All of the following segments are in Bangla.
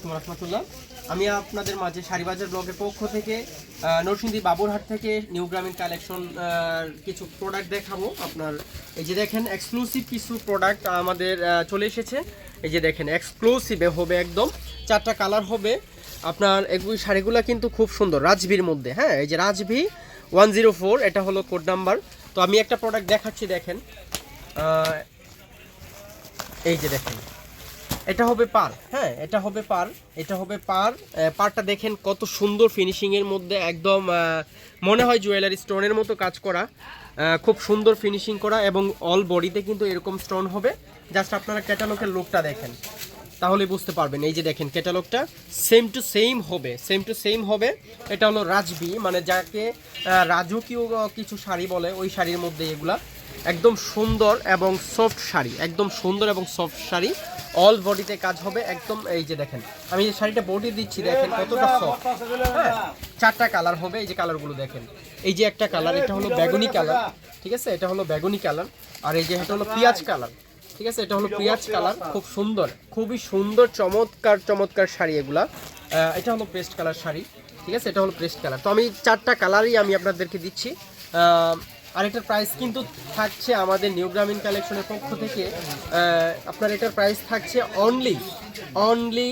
আলাইকুম রহমতুল্লাহ। আমি আপনাদের মাঝে শাড়িবাজার ব্লগের পক্ষ থেকে নরসিংদী বাবুরহাট থেকে নিউ গ্রামীণ কালেকশন কিছু প্রোডাক্ট দেখাবো। আপনার, এই যে দেখেন এক্সক্লুসিভ কিছু প্রোডাক্ট আমাদের চলে এসেছে। এই যে দেখেন এক্সক্লুসিভে হবে একদম, চারটা কালার হবে। আপনার এগুলি শাড়িগুলো কিন্তু খুব সুন্দর, রাজভির মধ্যে হ্যাঁ? এই যে রাজভি ওয়ান জিরো ফোর এটা হলো কোড নাম্বার তো আমি একটা প্রোডাক্ট দেখাচ্ছি, দেখেন। এই যে দেখেন এটা হবে পার হ্যাঁ এটা হবে পার, এটা হবে পার। পারটা দেখেন কত সুন্দর ফিনিশিং এর মধ্যে একদম মনে হয় জুয়েলারি স্টোনের মতো কাজ করা। খুব সুন্দর ফিনিশিং করা এবং অল বডিতে কিন্তু এরকম স্টোন হবে। জাস্ট আপনারা ক্যাটালগের লুকটা দেখেন। তাহলে বুঝতে পারবেন, এই যে দেখেন ক্যাটালগটা সেম টু সেম হবে সেম টু সেম হবে। এটা হলো রাজবি মানে যাকে রাজকীয় কিছু শাড়ি বলে, ওই শাড়ির মধ্যে এগুলা। একদম সুন্দর এবং সফট শাড়ি, একদম সুন্দর এবং সফট শাড়ি। অল বডিতে কাজ হবে একদম এই যে দেখেন, আমি যে শাড়িটা বডি দিচ্ছি দেখেন কতটা সফট হ্যাঁ চারটা কালার হবে, এই যে কালারগুলো দেখেন। এই যে একটা কালার এটা হলো বেগুনি কালার ঠিক আছে? এটা হলো বেগুনি কালার আর এই যে এটা হলো পিঁয়াজ কালার ঠিক আছে? এটা হলো পিঁয়াজ কালার খুব সুন্দর, খুবই সুন্দর, চমৎকার চমৎকার শাড়ি এগুলা। এটা হলো পেস্ট কালার শাড়ি, ঠিক আছে? এটা হলো পেস্ট কালার তো আমি চারটা কালারই আমি আপনাদেরকে দিচ্ছি। আহ, আর এটার প্রাইস কিন্তু থাকছে আমাদের নিউ গ্রামীণ কালেকশনের পক্ষ থেকে আপনার এটার প্রাইস থাকছে অনলি অনলি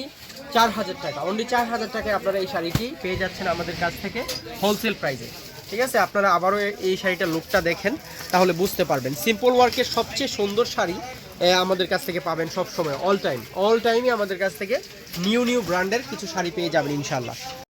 চার হাজার টাকা অনলি চার হাজার টাকায় আপনারা এই শাড়িটি পেয়ে যাচ্ছেন আমাদের কাছ থেকে হোলসেল প্রাইসে ঠিক আছে? আপনারা আবারও এই শাড়িটার লুকটা দেখেন তাহলে বুঝতে পারবেন। সিম্পল ওয়ার্কের সবচেয়ে সুন্দর শাড়ি আমাদের কাছ থেকে পাবেন সব সময় অল টাইম অল টাইমই আমাদের কাছ থেকে নিউ নিউ ব্র্যান্ডের কিছু শাড়ি পেয়ে যাবেন ইনশাল্লাহ